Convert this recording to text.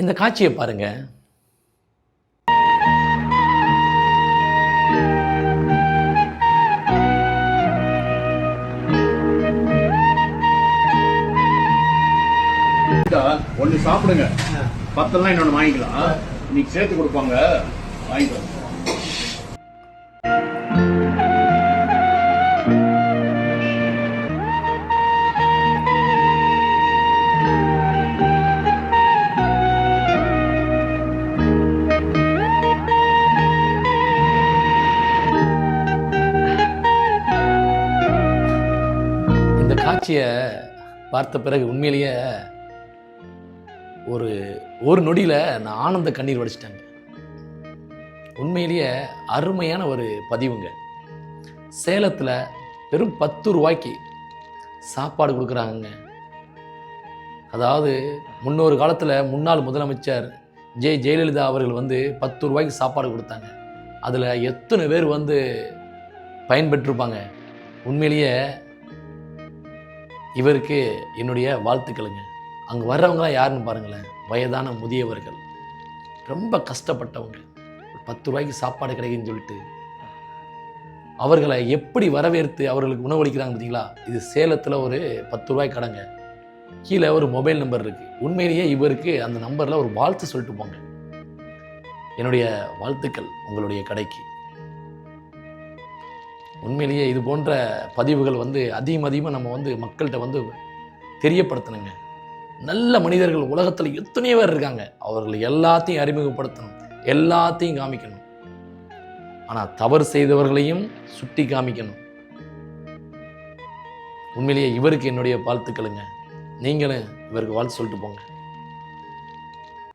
இந்த காட்சியை பாருங்க. ஒன்று சாப்பிடுங்க. பத்தெல்லாம் இன்னொன்று வாங்கிக்கலாம். இன்னைக்கு சேர்த்து கொடுப்பாங்க. வாங்கிக்கலாம் காட்சியை பார்த்த பிறகு உண்மையிலேயே ஒரு ஒரு நொடியில் நான் ஆனந்த கண்ணீர் வடிச்சிட்டாங்க உண்மையிலேயே அருமையான ஒரு பதிவுங்க. சேலத்தில் வெறும் பத்து ரூபாய்க்கு சாப்பாடு கொடுக்குறாங்கங்க. அதாவது முன்னொரு காலத்தில் முன்னாள் முதலமைச்சர் ஜெ. ஜெயலலிதா அவர்கள் வந்து பத்து ரூபாய்க்கு சாப்பாடு கொடுத்தாங்க. அதில் எத்தனை பேர் வந்து பயன்பெற்றிருப்பாங்க? உண்மையிலேயே இவருக்கு என்னுடைய வாழ்த்துக்களுங்க. அங்கே வர்றவங்களாம் யாருன்னு பாருங்களேன் வயதான முதியவர்கள். ரொம்ப கஷ்டப்பட்டவங்க. பத்து ரூபாய்க்கு சாப்பாடு கிடைக்குன்னு சொல்லிட்டு அவர்களை எப்படி வரவேற்று அவர்களுக்கு உணவளிக்கிறாங்க பார்த்தீங்களா? இது சேலத்தில் ஒரு பத்து ரூபாய் கடைங்க. கீழே ஒரு மொபைல் நம்பர் இருக்குது உண்மையிலேயே இவருக்கு அந்த நம்பரில் ஒரு வாழ்த்து சொல்லிட்டு போங்க. என்னுடைய வாழ்த்துக்கள் உங்களுடைய கடைக்கு. உண்மையிலேயே இது போன்ற பதிவுகள் வந்து அதிகம் அதிகமாக நம்ம வந்து மக்கள்கிட்ட வந்து தெரியப்படுத்தணுங்க. நல்ல மனிதர்கள் உலகத்தில் எத்தனையோ பேர் இருக்காங்க. அவர்கள் எல்லாத்தையும் அறிமுகப்படுத்தணும். எல்லாத்தையும் காமிக்கணும். ஆனால் தவறு செய்தவர்களையும் சுட்டி காமிக்கணும். உண்மையிலேயே இவருக்கு என்னுடைய வாழ்த்துக்களுங்க. நீங்களும் இவருக்கு வாழ்த்து சொல்லிட்டு போங்க.